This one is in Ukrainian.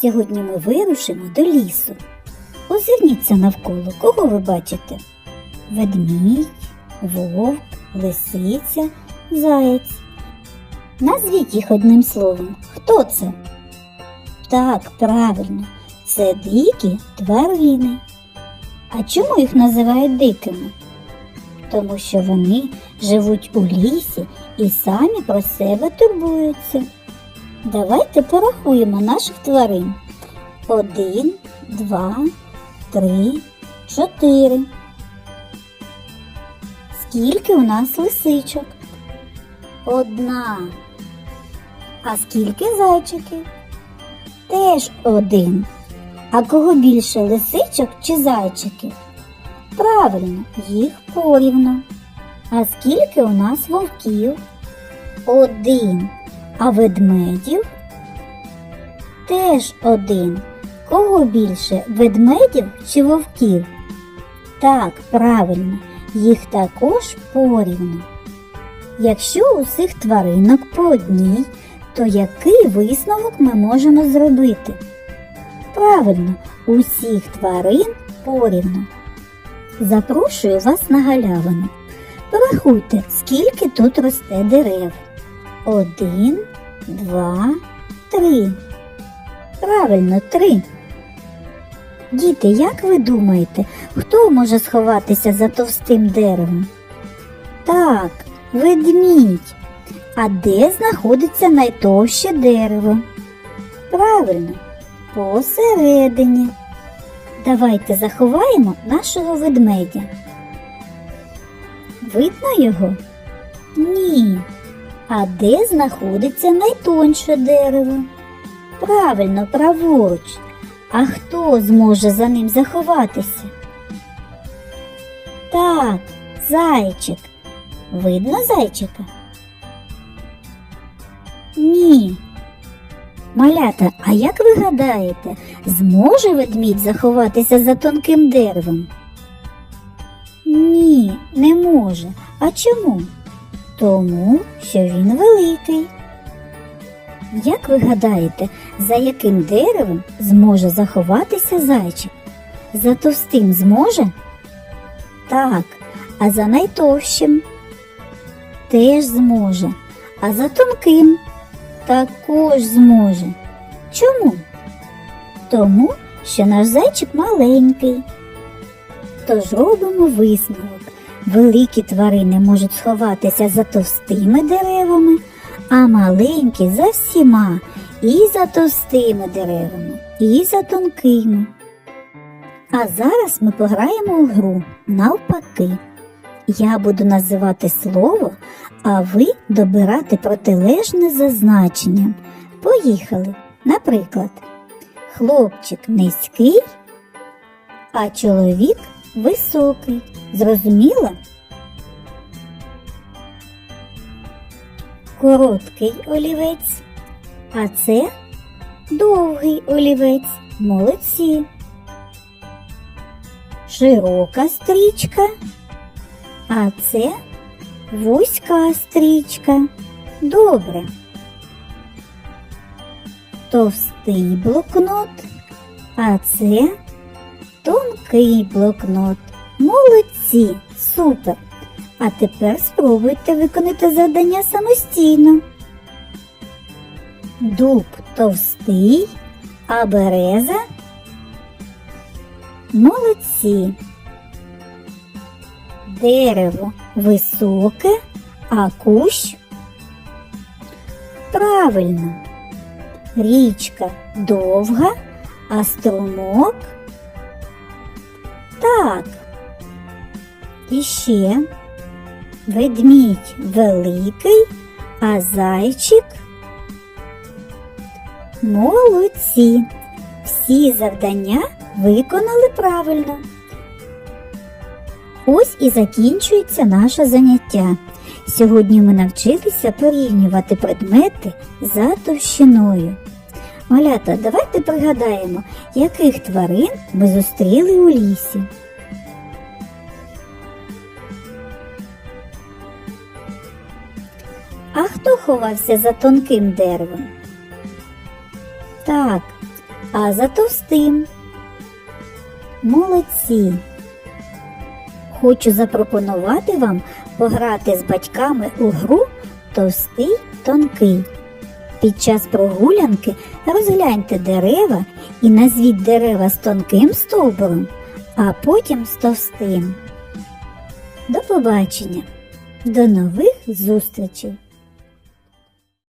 Сьогодні ми вирушимо до лісу. Озирніться навколо, кого ви бачите? Ведмідь, вовк, лисиця, заєць. Назвіть їх одним словом. Хто це? Так, правильно, це дикі тварини. А чому їх називають дикими? Тому що вони живуть у лісі і самі про себе турбуються. Давайте порахуємо наших тварин. Один, два, три, чотири. Скільки у нас лисичок? Одна. А скільки зайчиків? Теж один. А кого більше лисичок чи зайчиків? Правильно, їх порівну. А скільки у нас вовків? Один. А ведмедів? Теж один. Кого більше ведмедів чи вовків? Так, правильно, їх також порівну. Якщо у всіх тваринок по одній, то який висновок ми можемо зробити? Правильно, усіх тварин порівну. Запрошую вас на галявину. Порахуйте, скільки тут росте дерев. Один, два, три. Правильно, три. Діти, як ви думаєте, хто може сховатися за товстим деревом? Так, ведмідь. А де знаходиться найтовще дерево? Правильно, посередині. Давайте заховаємо нашого ведмедя. Видно його? Ні. А де знаходиться найтонше дерево? Правильно, праворуч. А хто зможе за ним заховатися? Так, зайчик. Видно зайчика? Ні. Малята, а як ви гадаєте, зможе ведмідь заховатися за тонким деревом? Ні, не може. А чому? Тому, що він великий. Як ви гадаєте, за яким деревом зможе заховатися зайчик? За товстим зможе? Так, а за найтовщим теж зможе, а за тонким також зможе. Чому? Тому, що наш зайчик маленький. Тож робимо висновок. Великі тварини можуть сховатися за товстими деревами, а маленькі за всіма і за товстими деревами, і за тонкими. А зараз ми пограємо у гру навпаки. Я буду називати слово, а ви добирати протилежне за значенням. Поїхали. Наприклад, хлопчик низький, а чоловік високий. Зрозуміла? Короткий олівець, а це довгий олівець. Молодці. Широка стрічка, а це вузька стрічка. Добре. Товстий блокнот, а це тонкий блокнот. Молодці, супер. А тепер спробуйте виконати завдання самостійно. Дуб товстий, а береза. Молодці. Дерево високе, а кущ. Правильно. Річка довга, а струмок. Так. І ще ведмідь великий, а зайчик. Молодці. Всі завдання виконали правильно. Ось і закінчується наше заняття. Сьогодні ми навчилися порівнювати предмети за товщиною. Малята, давайте пригадаємо, яких тварин ми зустріли у лісі. Хто ховався за тонким деревом? Так, а за товстим. Молодці! Хочу запропонувати вам пограти з батьками у гру товстий тонкий. Під час прогулянки розгляньте дерева і назвіть дерева з тонким стовбуром, а потім з товстим. До побачення! До нових зустрічей!